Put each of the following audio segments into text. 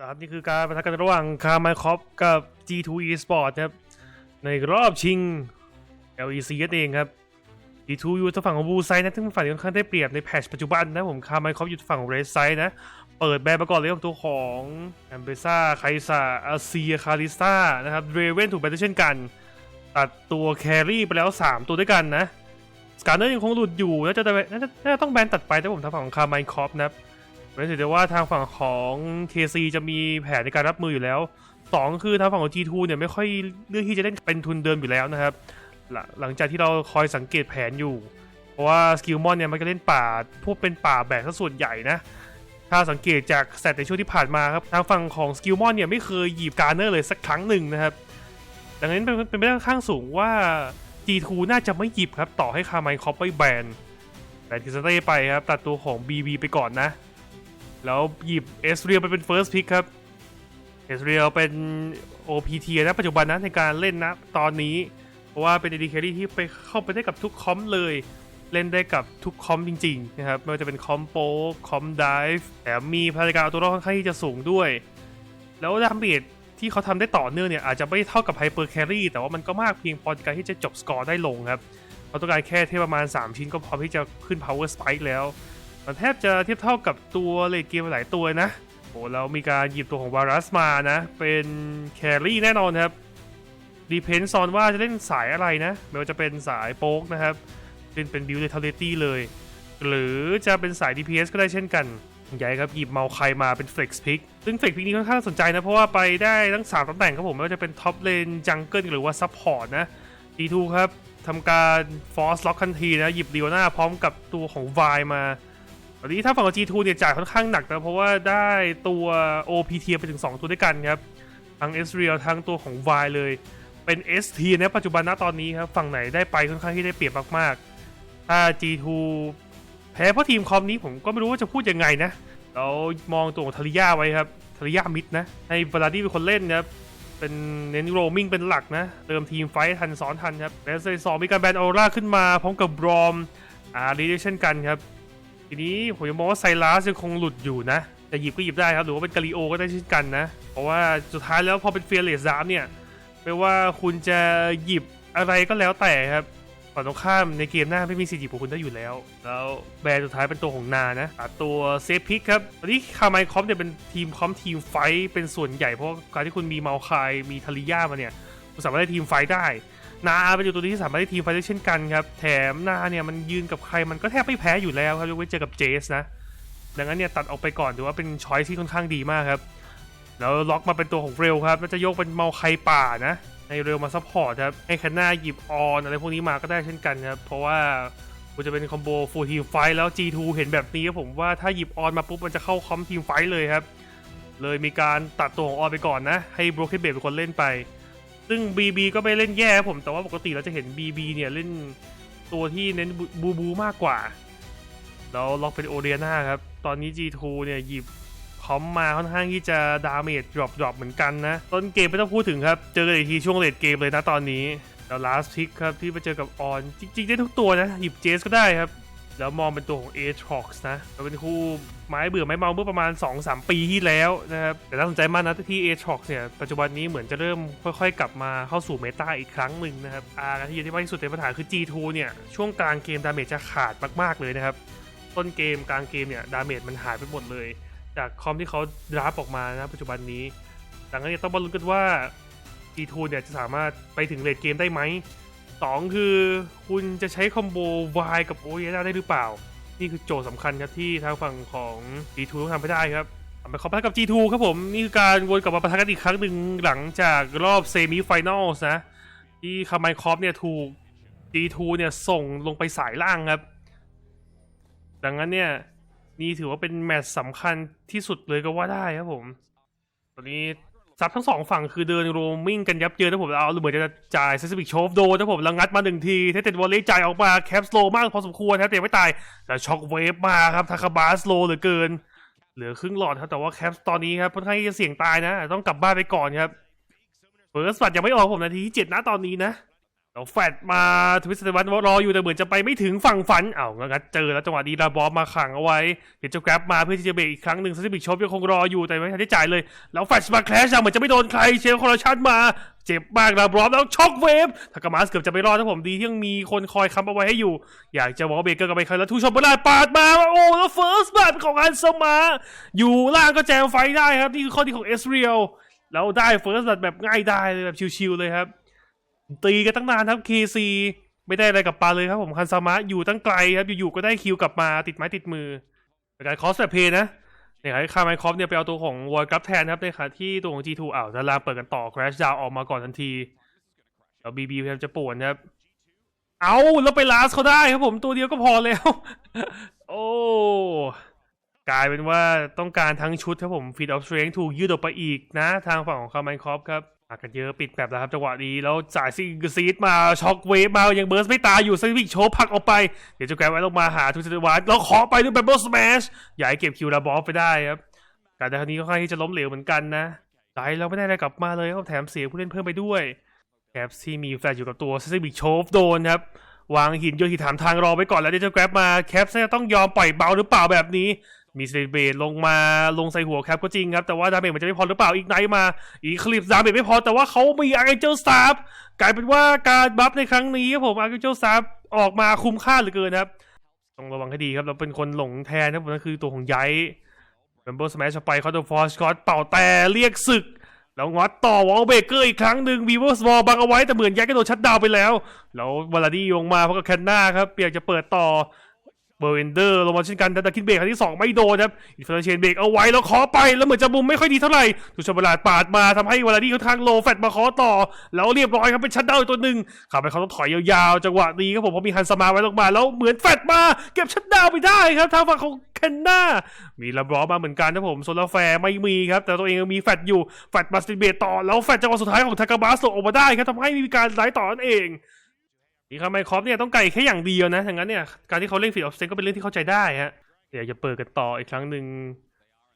ครับนี่คือการประทะกันระหว่างคาร์ไมคอฟกับ G2 Esport ครับ ในรอบชิง LEC นั่นเองครับ G2 อยู่ทางฝั่งของบูไซนะซึ่งฝ่ายค่อนข้างได้เปรียบในแพชปัจจุบันนะผมคาร์ไมคอฟอยู่ทางฝั่งของเรสไซนะ เปิดแบนมาก่อนเลยกับตัวของแอมเบซ่าไคซาอาเซียคาริสตานะครับเรเวนถูกแบนด้วยเช่นกัน ตัดตัวแครี่ไปแล้ว 3 ตัวด้วยกันนะสการเนอร์ยังคงหลุดอยู่น่าจะน่าจะน่าจะต้องแบนตัดไปแต่ผมทางฝั่งของคาร์ไมคอฟนะครับ ไม่ถือได้ว่าทางฝั่งของ KC จะมีแผนในการรับมืออยู่แล้ว 2 คือทางฝั่งของ G2 เนี่ยไม่ค่อยเลือกที่จะเล่นเป็นทุนเดิมอยู่แล้วนะครับหลังหลังจากที่เราคอยสังเกตแผนอยู่ เพราะว่าสกิลมอนเนี่ยมันก็เล่นป่าพวกเป็นป่าแบกซะส่วนใหญ่นะถ้าสังเกตจากแซตในช่วงที่ผ่านมาครับทางฝั่งของสกิลมอนเนี่ยไม่เคยหยิบการเนอร์เลยสักครั้งหนึ่งนะครับ ดังนั้นเป็นไปได้ค่อนข้างสูงว่า G2 น่าจะไม่หยิบครับ ต่อให้คาร์ไมคอปไปแบนแบนทิสเต้ไปครับ ตัดตัวของ BB ไปก่อนนะ แล้วหยิบเอสเรียไปเป็น First Pick ครับเอสเรียเป็น OPT นะปัจจุบันนะในการเล่นนะตอนนี้ เพราะว่าเป็น AD Carry ที่ไปเข้าไปได้กับทุกคอมเลย เล่นได้กับทุกคอมจริงๆนะครับไม่ว่าจะเป็นคอมโปคอมไดฟ์แถมมีพลังการเอาตัวรอดค่อนข้างที่จะสูงด้วย แล้วดาเมจที่เขาทำได้ต่อเนื่องเนี่ยอาจจะไม่เท่ากับไฮเปอร์แครี่แต่ว่ามันก็มากเพียงพอในการที่จะจบสกอร์ได้ลงครับเขาต้องการแค่เทพประมาณ 3 ชิ้นก็พร้อมที่จะขึ้น power spike แล้ว มันแทบจะเทียบเท่ากับตัวเลดเกมหลายตัวนะโอ้แล้วมีการหยิบตัวของวารัสมานะ เป็นแครี่แน่นอนครับดีเพนซอนว่าจะเล่นสายอะไรนะ ไม่ว่าจะเป็นสายโป๊กนะครับเป็นเป็นบิวเลทเทเลตี้เลย หรือจะเป็นสาย DPS ก็ได้เช่นกันใหญ่ครับหยิบเมาใครมาเป็น Flex Pick ซึ่ง Flex Pick นี้ค่อนข้างสนใจนะ เพราะว่าไปได้ทั้ง3ตำแหน่งครับผม ไม่ว่าจะเป็นท็อปเลนจังเกิลหรือว่าซั p พอร์ตนะ D2 ครับทำการ Force Lock ทันทีนะ หยิบเดียวหน้าพร้อมกับตัวของ Vi มา ตอนนี้ถ้าฝั่งของ G2 เนี่ยจ่ายค่อนข้างหนักนะเพราะว่าได้ตัว OPT ไปถึง 2 ตัวด้วยกันครับทั้ง s r e a l ทั้งตัวของ Vi เลย เป็น ST นะปัจจุบันณตอนนี้ครับฝั่งไหนได้ไปค่อนข้างที่ได้เปรียบมากๆ ถ้า G2 แพ้เพราะทีมคอมนี้ผมก็ไม่รู้ว่าจะพูดยังไงนะเรามองตัวของทาริยาไว้ครับทาริยามิดนะให้วลาดี้เป็นคนเล่นนะครับเป็นเน้นโรมิงเป็นหลักนะเติมทีมไฟทันซ้อนทันครับแล้วในสองมีการแบนออร่าขึ้นมาพร้อมกับบรอมอ่าดีด้วยเช่นกันครับ ทีนี้ผมยังมองว่าไซรัสยังคงหลุดอยู่นะ แต่หยิบก็หยิบได้ครับ หรือว่าเป็นกาลิโอก็ได้เช่นกันนะ เพราะว่าสุดท้ายแล้วพอเป็นเฟียร์เลสซามเนี่ยไม่ว่าคุณจะหยิบอะไรก็แล้วแต่ครับฝั่งตรงข้ามในเกมหน้าไม่มีสิทธิ์หยิบของคุณได้อยู่แล้ว แล้วแบรนด์สุดท้ายเป็นตัวของนานะตัดตัวเซฟพิกครับตอนนี้คาร์ไมคอมเนี่ยเป็นทีมคอมทีมไฟเป็นส่วนใหญ่เพราะการที่คุณมีเมาคายมีทาริยามาเนี่ยคุณสามารถได้ทีมไฟได้ นาเป็นอยู่ตัวที่สามารถได้ทีมไฟได้เช่นกันครับ แถมนาเนี่ยมันยืนกับใครมันก็แทบไม่แพ้อยู่แล้วครับยกเว้นเจอกับเจสนะ ดังนั้นเนี่ยตัดออกไปก่อนถือว่าเป็นช้อยที่ค่อนข้างดีมากครับ แล้วล็อกมาเป็นตัวของเรลครับแล้วจะยกเป็นเมาไคป่านะให้เรลมาซัพพอร์ตครับให้คันนาหยิบออนอะไรพวกนี้มาก็ได้เช่นกันครับ เพราะว่าคุณจะเป็นคอมโบฟูลทีมไฟแล้ว G2 เห็นแบบนี้ครับผมว่าถ้าหยิบออนมาปุ๊บมันจะเข้าคอมทีมไฟเลยครับ เลยมีการตัดตัวของออนไปก่อนนะ ให้ Broken b a เป็นคนเล่นไป ซึ่ง BB ก็ไม่เล่นแย่ครับผมแต่ว่าปกติเราจะเห็น BB เนี่ยเล่นตัวที่เน้นบูบูมากกว่าแล้วล็อกเป็นโอเดียนาครับ ตอนนี้ G2 เนี่ยหยิบคอมมาค่อนข้างที่จะดาเมจดรอปดรอปเหมือนกันนะ ต้นเกมไม่ต้องพูดถึงครับ เจอกันอีกทีช่วงเลดเกมเลยนะตอนนี้แล้ว last pick ครับที่ไปเจอกับออนจริงๆได้ทุกตัวนะ หยิบเจสก็ได้ครับ แล้วมองเป็นตัวของ a t r o x นะเป็นคู่ไม้เบื่อไม้เมาเมื่อประมาณ 2-3 ปีที่แล้วนะครับ แต่น่าสนใจมากนะที่ a t r o x เนี่ย ปัจจุบันนี้เหมือนจะเริ่มค่อยๆ กลับมาเข้าสู่เมตาอีกครั้งหนึ่งนะครับอาร์ที่ที่มากที่สุดในปัญหาคือ G2 เนี่ย ช่วงกลางเกมดาเมจจะขาดมากๆเลยนะครับ ต้นเกมกลางเกมเนี่ยดาเมจมันหายไปหมดเลย จากคอมที่เขาดราฟออกมานะปัจจุบันนี้ดังนั้นต้องมาลุ้นกันว่า G2 เนี่ยจะสามารถไปถึงเลดเกมได้ไหม สองคือคุณจะใช้คอมโบวายกับโอเยได้หรือเปล่า นี่คือโจทย์สำคัญครับที่ทางฝั่งของ G2 ต้องทำให้ได้ครับไปขอปะทะกับ G2 ครับผม นี่คือการวนกลับมาปะทะกันอีกครั้งหนึ่งหลังจากรอบเซมิไฟแนลนะ ที่คาร์ไมคอฟเนี่ยถูก G2 เนี่ยส่งลงไปสายล่างครับ ดังนั้นเนี่ยนี่ถือว่าเป็นแมตช์สำคัญที่สุดเลยก็ว่าได้ครับผม ตอนนี้ ซับทั้งสองฝั่งคือเดินโรมมิ่งกันยับเยินนะผมเอาเหมือนจะจ่ายเซสบิกโชฟโดนะผมแล้วงัดมาหนึ่งทีเทเต็ดวอลเลย์จ่ายออกมาแคปสโลมากพอสมควรแทบแต่ไม่ตายแต่ช็อคเวฟมาครับทาคาบาสโลเหลือเกิน เหลือครึ่งหลอดครับแต่ว่าแคปตอนนี้ครับค่อนข้างจะเสี่ยงตายนะ ต้องกลับบ้านไปก่อนครับเฟิร์สบัตยังไม่ออกผมนาทีที่เจ็ดนะตอนนี้นะ แล้วแฟดมาทวิสต์วันรออยู่แต่เหมือนจะไปไม่ถึงฝั่งฝันเอ้างั้นเจอแล้วจังหวะนี้ลาบอสมาขังเอาไว้เดี๋ยวจะแกร็บมาเพื่อที่จะเบรกอีกครั้งหนึ่งซัสบิกชอปยังคงรออยู่แต่ไม่ทันได้จ่ายเลย แล้วแฟดมาแคลชเหมือนจะไม่โดนใครเชลคอร์ชันมาเจ็บมากลาบอสแล้วช็อกเวฟทากามาสเกือบจะไม่รอดถ้าผมดีที่ยังมีคนคอยค้ำเอาไว้ให้อยู่ อยากจะวอลเบเกอร์กับไปใครแล้วทูชอปเปอร์ได้ปาดมาโอ้แล้วเฟิร์สบัตของอันสมา อยู่ล่างก็แจมไฟได้ครับนี่คือข้อดีของเอสเรียลแล้วได้เฟิร์สบัตแบบง่ายได้เลยแบบชิวๆเลยครับ ตีกันตั้งนานครับ KC ไม่ได้อะไรกลับปาเลยครับผมคันซามะอยู่ตั้งไกลครับอยู่ๆก็ได้คิวกลับมาติดไม้ติดมือในการคอสแบบเพย์นะในขณะที่คาร์ไมคอฟเนี่ยไปเอาตัวของวอลกัปแทนครับในขณะที่ตัวของ G2 อ้าวดารางเปิดกันต่อ Crash Down ออกมาก่อนทันทีแล้วบีบีพยายามจะป่วนครับ เอาแล้วไปลาสเขาได้ครับผมตัวเดียวก็พอแล้ว โอ้กลายเป็นว่าต้องการทั้งชุดครับผมฟีดออฟสเตรนถูกยืดออกไปอีกนะ ทางฝั่งของคาร์ไมคอฟครับ มากันเยอะปิดแบบแล้วครับจังหวะนี้แล้วจ่ายซิงซีดมาช็อกเวฟมายังเบิร์สไม่ตายอยู่ซิวิกโชว์พักออกไป เดี๋ยวจะแกรบไว้ลงมาหาทุกสิวัตแล้วขอไปด้วยแบมเบิลสแมชให้เก็บคิวลาบอฟไปได้ครับการแต่ครั้งนี้ก็ค่อนข้างที่จะล้มเหลวเหมือนกันนะไดเราไม่ได้อะไรกลับมาเลยครับแถมเสียผู้เล่นเพิ่มไปด้วยแคปที่มีแฟลชอยู่กับตัวซิวิกโชว์โดนครับวางหินโยนหินถามทางรอไว้ก่อนแล้วเดี๋ยวจะแกร็บมาแคปจะต้องยอมปล่อยเบาหรือเปล่าแบบนี้ มีสเตเบดลงมาลงใส่หัวแคปก็จริงครับ แต่ว่าดาเมจมันจะไม่พอหรือเปล่าอีกไนมา อีคลิปดาเมจไม่พอแต่ว่าเขามีอาร์เกเจลสตาร์กลายเป็นว่าการบัฟในครั้งนี้ผมอาร์เกเจลสตาร์ออกมาคุ้มค่าเหลือเกินครับต้องระวังให้ดีครับเราเป็นคนหลงแทนครับผมนั่นคือตัวของไยเบมเบิลสแมชไปเขาตัวฟอร์สกอตเป่าแต่เรียกศึก แล้วงัดต่อวอลเบเกอร์อีกครั้งหนึ่งวีเวอร์สวอลบังเอาไว้แต่เหมือนยักษ์ก็โดนชัดดาวไปแล้ว แล้ววาลาดี้ยงมาเพราะกับแคนนาครับเปียกจะเปิดต่อ เบอร์เวนเดอร์ลงมาเช่นกันแต่คินเบรกครั้งที่ 2 ไม่โดนครับอินฟลเชนเบรกเอาไว้แล้วเคอไป แล้วเหมือนจะมุมไม่ค่อยดีเท่าไหร่ถูกชมบลาดปาดมาทำให้วาลาดี้ค่อนข้างโลแฟตมาเคอต่อ แล้วเรียบร้อยครับเป็นชัดดาวตัวหนึ่งขับไปเขาต้องถอยยาวๆ จังหวะนี้ครับผมเพราะมีฮันสมาไว้ลงมา แล้วเหมือนแฟตมาเก็บชัดดาวไปได้ครับทางฝั่งของแคนนามีลาบรอมาเหมือนกันนะผมโซลาแฟร์ไม่มีครับแต่ตัวเองมีแฟตอยู่แฟตมาสติเบตต่อแล้วแฟตจังหวะสุดท้ายของทากาบาสส่งออกมาได้ครับทำให้มีการไหลต่อนั่นเอง อีกครับไมครอฟเนี่ยต้องไก่แค่อย่างเดียวนะอย่างนั้นเนี่ยการที่เขาเล่นฟีดออฟเซนก็เป็นเรื่องที่เข้าใจได้ฮะเดี๋ยวจะเปิดกันต่ออีกครั้งหนึ่ง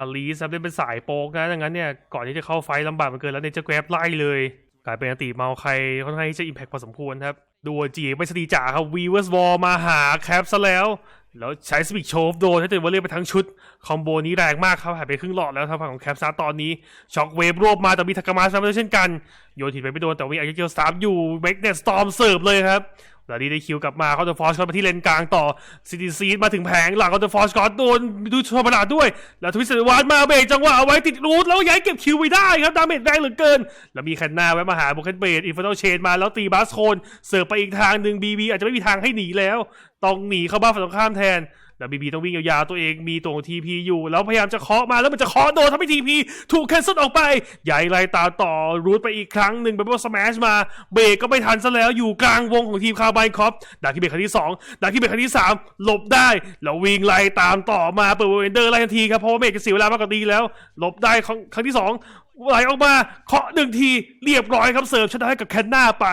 อลีสับเล่นเป็นสายโป๊กนะอย่างนั้นเนี่ยก่อนที่จะเข้าไฟลำบากมันเกินแล้วเนี่ยจะแกร็บไล่เลย กลายเป็นอติเมาใครค่อนข้างที่จะอิมแพคพอสมควรครับดูจีไม่สตีจ่าครับวีเวอร์สวอลมาหาแคปซะแล้ว แล้วใช้สปิกโชฟโดนถ้าเกิดว่าเรียกไปทั้งชุด คอมโบนี้แรงมากครับหายไปครึ่งหลอดแล้วทางฝั่งของแคปซาตอนนี้ ช็อกเวฟรวบมาแต่มีทากามาซัมด้วยเช่นกัน โยนถิ่นไปไม่โดน แต่ว่าอาร์เจลสตาร์อยู่เมกเนตสตอมเสิร์ฟเลยครับแล้วนี่ได้คิวกลับมาเขาจะฟอร์สก็มาที่เลนกลางต่อซิตี้ซีดมาถึงแผงหลังเขาจะฟอร์สก็โดนดูชอบประหลาดด้วย แล้วทวิสเตอร์วานมาเบรกจังหวะเอาไว้ติดรูทแล้วย้ายเก็บคิวไว้ได้ครับดาเมจแรงเหลือเกิน แล้วมีแคนนาแวะมาหาโบเคนเบดอินฟ r น l เชนมาแล้วตีบาสโคนเสิร์ฟไปอีกทางหนึ่งบีบีอาจจะไม่มีทางให้หนีแล้ว ต้องหนีเข้าบ้านฝั่งตรงข้ามแทน แล้วบีบีต้องวิ่งยาวๆตัวเองมีตัวงทีพีอยู่ แล้วพยายามจะเคาะมาแล้วมันจะเคาะโดนทำให้ทีพีถูกแคนเซิลออกไป ใหญ่ไล่ตามต่อรูทไปอีกครั้งหนึ่งเป็นว่าสแมชมา เบรกก็ไม่ทันซะแล้วอยู่กลางวงของทีมคาร์ไบคอปดักที่เบรกครั้งที่สองดักที่เบรกครั้งที่สามหลบได้ แล้ววิ่งไล่ตามต่อมาเปิดเวนเดอร์ไล่ทันทีครับเพราะว่าเบรกจะเสียเวลามากกว่าดีแล้วหลบได้ครั้งงที่สองไหลออกมาเคาะหนึ่งทีเรียบร้อยครับเสิร์ฟชนะให้กับแคนนาไป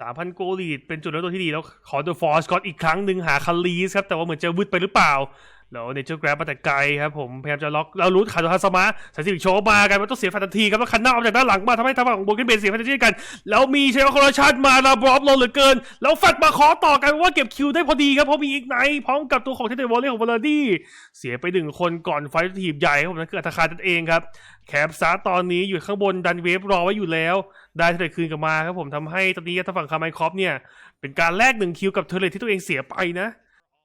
สามพันโกลีดเป็นจุดเริ่มต้นที่ดีแล้วขอเดอะฟอร์สก็อีกครั้งหนึ่งหาคารีสครับแต่ว่าเหมือนจะวืดไปหรือเปล่า แล้วเนเจอร์แกรบมาแต่ไกลครับผมพยายามจะล็อกแล้วรูทขาดตัวฮัสมาสายสิบโชว์มากันมันต้องเสียแฟนทันทีครับแล้วคันหน้าออกจากด้านหลังมาทำให้ทางฝั่งของโบเกนเบนเสียแฟนทันทีกัน แล้วมีเชลโคราชันมาลาบรอฟลงเหลือเกิน แล้วแฟดมาขอต่อกันว่าเก็บคิวได้พอดีครับเพราะมีอีกไนท์พร้อมกับตัวของเทนเดอร์วอลเล่ของวอลเลดี้เสียไปหนึ่งคนก่อนไฟทีมใหญ่ครับผมนั่นคืออัตคารนั่นเองครับแคปซาตอนนี้อยู่ข้างบนดันเวฟรอไว้อยู่แล้ว ได้เทเลคืนกลับมาครับผมทำให้ตอนนี้ทางฝั่งคาร์ไมคอฟเนี่ยเป็นการแลกหนึ่งคิวกับเทเลที่ตัวเองเสียไปนะ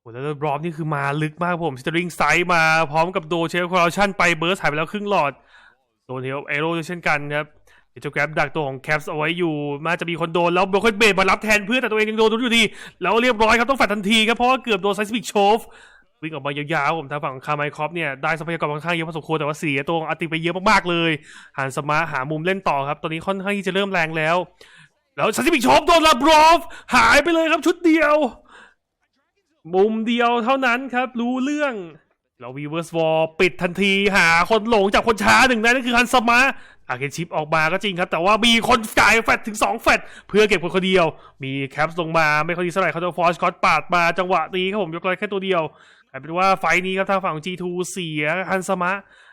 โอ้แล้วบรอฟนี่คือมาลึกมากผมสตริงไซด์มาพร้อมกับโดเชลคอร์ชันไปเบิร์สหายไปแล้วครึ่งหลอดโดนเฮลเอโร่เช่นกันครับเดี๋ยวจะแกร็บดักตัวของแคปส์เอาไว้อยู่มาจะมีคนโดนแล้วโบคอนเบดมารับแทนเพื่อนแต่ตัวเองยังโดนอยู่ดีแล้วเรียบร้อยครับต้องแฟดทันทีครับเพราะว่าเกือบโดนไซสปิกโชฟวิ่งออกมายาวๆผมทางฝั่งคาร์ไมคอฟเนี่ยได้ทรัพยากรค่อนข้างเยอะพอสมควรแต่ว่าเสียตัวอาติไปเยอะมากๆเลยหันสมาหามุมเล่นต่อครับตอนนี้ค่อนข้างที่จะเริ่มแรงแล้ว แล้วซันติบิกชอปโดนลาบรอฟหายไปเลยครับชุดเดียว มุมเดียวเท่านั้นครับ รู้เรื่องแล้ววีเวอร์สวอลปิดทันทีหาคนหลงจากคนช้าหนึ่งนั่นคือฮันสมาอาเกนชิปออกมาก็จริงครับ แต่ว่ามีคนจ่ายแฟตถึง 2 แฟตเพื่อเก็บคนคนเดียว มีแคปส์ลงมาไม่ค่อยดีเท่าไหร่เขาจะฟอร์สคอตปาดมาจังหวะนี้ครับผมยกเลยแค่ตัวเดียวกลายเป็นว่าไฟนี้ครับทางฝั่ง G2 เสียฮันสมา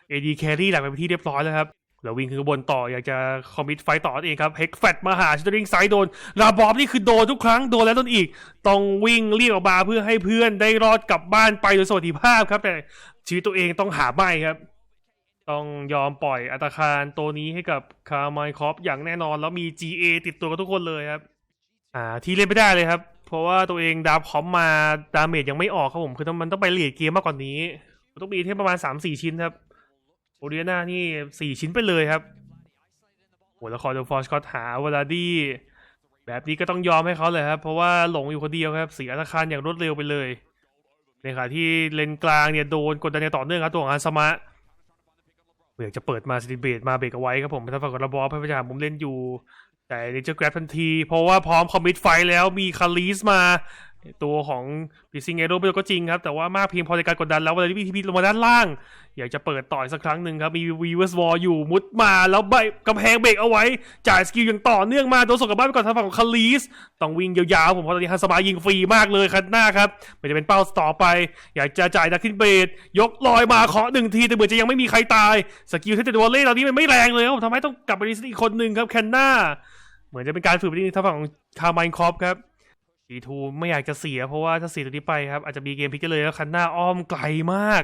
เอดีแครี่หลังไปนที่เรียบร้อยแล้วครับ แล้ววิ่งขึ้นข้างบนต่ออยากจะคอมมิตไฟต่อเองครับเฮกแฟตมาหาชิตริงไซด์โดนลาบอบนี่คือโดนทุกครั้งโดนแล้วโดนอีก ต้องวิ่งเรียกออกมาเพื่อให้เพื่อนได้รอดกลับบ้านไปโดยสวัสดิภาพครับ แต่ชีวิตตัวเองต้องหาไม่ครับ ต้องยอมปล่อยอัตคารตัวนี้ให้กับคาร์มายคอฟอย่างแน่นอน แล้วมี GA ติดตัวกับทุกคนเลยครับ อ่าที่เล่นไม่ได้เลยครับ เพราะว่าตัวเองดาบคอมมาดาเมจยังไม่ออกครับผมคือมันต้องไปเลียดเกมมากกว่านี้ ต้องมีเที่ประมาณ3-4ชิ้นครับ โอเดียนานี่4ชิ้นไปเลยครับโหแล้วคอร์ดฟอร์ชก็หาเวลาดีแบบนี้ก็ต้องยอมให้เขาเลยครับ เพราะว่าหลงอยู่คนเดียวครับเสียอัตคารอย่างรวดเร็วไปเลยในขณะที่เลนกลางเนี่ยโดนกดดันต่อเนื่องครับตัวของอาสมะเอยากจะเปิดมาสติเบตมาเบรกเอาไว้ครับผมทางฝั่งของระบอบพยายามมุมเล่นอยู่ แต่เนเจอร์แกรฟทันที เพราะว่าพร้อมคอมมิตไฟแล้วมีคาลีสมา ตัวของปีซิงเอโร่ก็จริงครับ แต่ว่ามากเพียงพอในการกดดันแล้วเวลาที่พีพีลงมาด้านล่าง อยากจะเปิดต่อยสักครั้งหนึ่งครับ มีวีเวสวอลอยู่มุดมาแล้วใบกำแพงเบรกเอาไว้ จ่ายสกิลอย่างต่อเนื่องมาโดนส่งกลับบ้านไปก่อนทางฝั่งของคาลีส ต้องวิ่งยาวๆ ผมเพราะตอนนี้ฮันสมายิงฟรีมากเลยคันหน้าครับไม่จะเป็นเป้าต่อไป อยากจะจ่ายดักทินเบรดยกลอยมาเคาะหนึ่งทีแต่เหมือนจะยังไม่มีใครตายสกิลเทนเตอร์วอลเล่ตอนนี้มันไม่แรงเลยครับผมทำให้ต้องกลับไปรีเซตอีกคนหนึ่งครับแคนนาเหมือนจะเป็นการฝึกไปที่ทางฝั่งของคาร์มายคอฟครับ ดีทูไม่อยากจะเสียเพราะว่าถ้าเสียตัวนี้ไปครับอาจจะมีเกมพลิกกันเลยแล้วคันหน้าอ้อมไกลมาก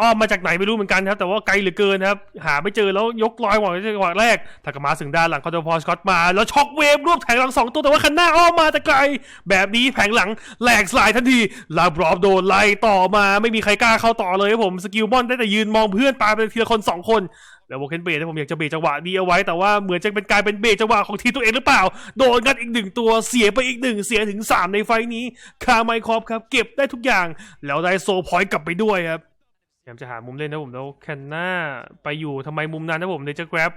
อ้อมมาจากไหนไม่รู้เหมือนกันครับ แต่ว่าไกลเหลือเกินครับ หาไม่เจอแล้วยกลอยหวังในจังหวะแรกถากมาถึงด้านหลังคอร์ดพอสกอตมา แล้วช็อกเวฟรวบแผงหลังสองตัวแต่ว่าคันหน้าอ้อมมาแต่ไกล แบบนี้แผงหลังแหลกสลายทันทีลาบรอบโดนไล่ต่อมาไม่มีใครกล้าเข้าต่อเลยครับผมสกิลบอนได้แต่ยืนมองเพื่อนปาไปทีละคนสองคนแล้วโวเคนเบรผมอยากจะเบรจังหวะนี้เอาไว้แต่ว่าเหมือนจะเป็นกลายเป็นเบรจังหวะของทีมตัวเองหรือเปล่า โดนงัดอีกหนึ่งตัวเสียไปอีกหนึ่งเสียถึงสามในไฟล์นี้ คาไมคอฟครับ เก็บได้ทุกอย่าง แล้วได้โซพอยต์กลับไปด้วยครับ พยายามจะหามุมเล่นนะผมแล้วแคนน่าไปอยู่ทำไมมุมนั้นนะผมเดี๋ยจะแกร็บ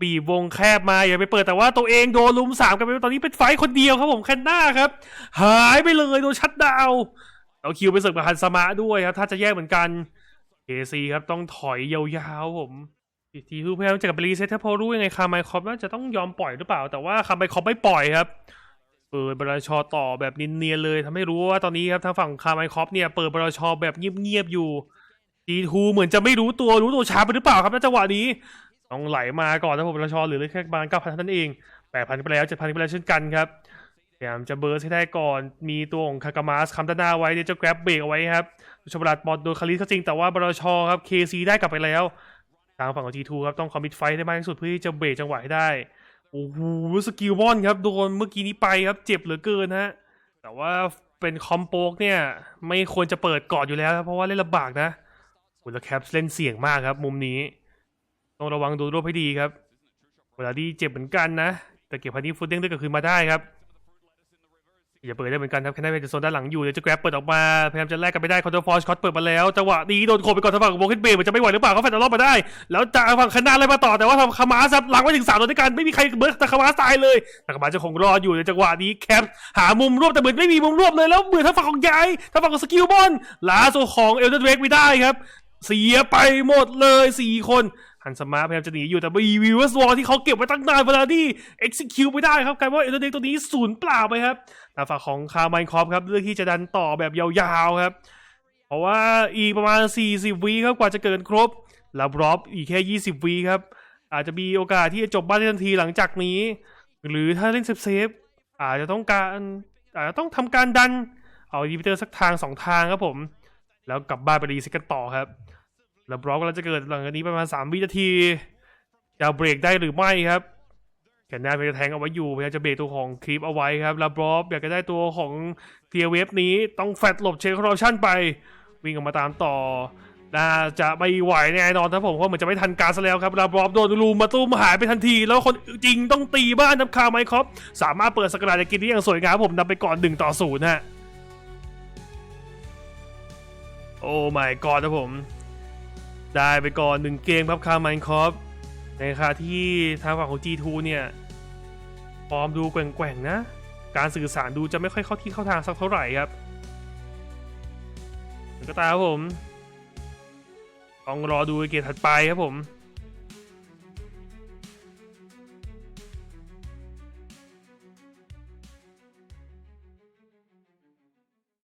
บีบวงแคบมาอย่าไปเปิดแต่ว่าตัวเองโดนลุมสามกันไปตอนนี้เป็นไฟคนเดียวครับผมแคนน่าครับ หายไปเลยโดนชัดดาวเอาคิวไปเสิร์ฟกับฮันสมะด้วยครับ ถ้าจะแยกเหมือนกันเคซีครับต้องถอยยาวๆผมอีทีคือพยายามจะกลับไปรีเซ็ตถ้าพอรู้ยังไงคาไมคอปน่าจะต้องยอมปล่อยหรือเปล่า แต่ว่าคาไมคอปไม่ปล่อยครับเปิดบราชอต่อแบบเนียนๆเลยทำให้รู้ว่าตอนนี้ครับทางฝั่งคาไมคอปเนี่ยเปิดบราชอแบบเงียบๆอยู่ G2 เหมือนจะไม่รู้ตัวรู้ตัวช้าไปหรือเปล่าครับในจังหวะนี้ ต้องไหลมาก่อนนะผมบราชอหลือแค่ประมาณเก้าพันเท่านั้นเองแปดพันไปแล้วเจ็ดพันไปแล้วเช่นกันครับพยายามจะเบิร์สให้ได้ก่อนมีตัวของคากามาสคำด้านหน้าไว้เดี๋ยวจะแกร็บเบรกเอาไว้ครับชมรัดบอลโดนคาริสก็จริงแต่ว่าบราชอครับ KC ได้กลับไปแล้วทางฝั่งของ G2 ครับต้องคอมมิตไฟได้มากที่สุดเพื่อที่จะเบรกจังหวะให้ได้โอ้โหสกิลบอนครับโดนเมื่อกี้นี้ไปครับเจ็บเหลือเกินฮะแต่ว่าเป็นคอมโปกเนี่ยไม่ควรจะเปิดก่อนอยู่แล้วครับเพราะว่าเล่นลำบากนะ โอ้แล้วแคปเล่นเสี่ยงมากครับ มุมนี้ ต้องระวังดูรวบให้ดีครับ เวลาที่เจ็บเหมือนกันนะ แต่เก็บพันนี้ฟุตเด้งด้กลับคืนมาได้ครับ อย่าเปิดได้เหมือนกันครับแค่ได้เป็นโซนด้านหลังอยู่เดี๋ยวจะแกร็บเปิดออกมาพยายามจะแลกกันไม่ได้คอนโทรฟอร์ชคอตเปิดมาแล้วจังหวะนี้โดนโขบไปก่อนทางฝั่งของโบเกนเบย์มันจะไม่ไหวหรือเปล่าเขาแฟนตลอดมาได้ แล้วจะฝั่งคณะอะไรมาต่อแต่ว่าทางคามาซับหลังไว้ถึงสามตัวด้วยกันไม่มีใครเบิร์ตแต่คามาตายเลยแต่คามาจะคงรออยู่ในจังหวะนี้แคปหามุมรวบแต่เหมือนไม่มีมุมรวบเลยแล้วเหมือนทางฝั่งของยายทางฝั่งของสกิลบอลลาโซของเอลเดนเวกไม่ได้ครับ เสียไปหมดเลยสี่คนฮันสมาพยายามจะหนีอยู่แต่บีวิวส์วอลที่เขาเก็บไว้ตั้งนานเวลาที่ execute ไม่ได้ครับกลายเป็นว่าเอเดนเวกตัวนี้ศูนย์เปล่าไปครับทางฝั่งของคาร์ไมคอฟครับเลือกที่จะดันต่อแบบยาวๆครับ เพราะว่าอีกประมาณ 40วีครับกว่าจะเกินครบแล้วบรอบอีกแค่ 20วีครับ อาจจะมีโอกาสที่จะจบบ้านได้ทันทีหลังจากนี้ หรือถ้าเล่นเซฟๆอาจจะต้องการอาจจะต้องทำการดันเอาดีพิเตอร์สักทางสองทางครับผม แล้วกลับบ้านไปรีเซ็ตกันต่อครับ แล้วบล็อกก็จะเกิดหลังจากนี้ประมาณ 3 วินาทีจะเบรกได้หรือไม่ครับแขนหน้าพยายามจะแทงเอาไว้อยู่พยายามจะเบรกตัวของคลิปเอาไว้ครับแล้วบล็อบอยากจะได้ตัวของเทียเวฟนี้ต้องแฟดหลบเชคคอร์รัปชันไป วิ่งออกมาตามต่อน่าจะไม่ไหวแน่นอนครับผมเพราะเหมือนจะไม่ทันการซะแล้วครับล้วบล็อบโดนลูมมาตุ้มหายไปทันที แล้วคนจริงต้องตีบ้านน้ำคาไมคอปสามารถเปิดสกราดจากกินได้อย่างสวยงามผมนำไปก่อนหนึ่งต่อศูนย์ฮะโอ้ my god ครับผม ได้ไปก่อนหนึ่งเกมครับคาไมคอฟในขณะที่ทางฝั่งของ G2 เนี่ยฟอร์มดูแกว่งๆนะ การสื่อสารดูจะไม่ค่อยเข้าที่เข้าทางสักเท่าไหร่ครับก็ตามครับผม ต้องรอดูเกมถัดไปครับผม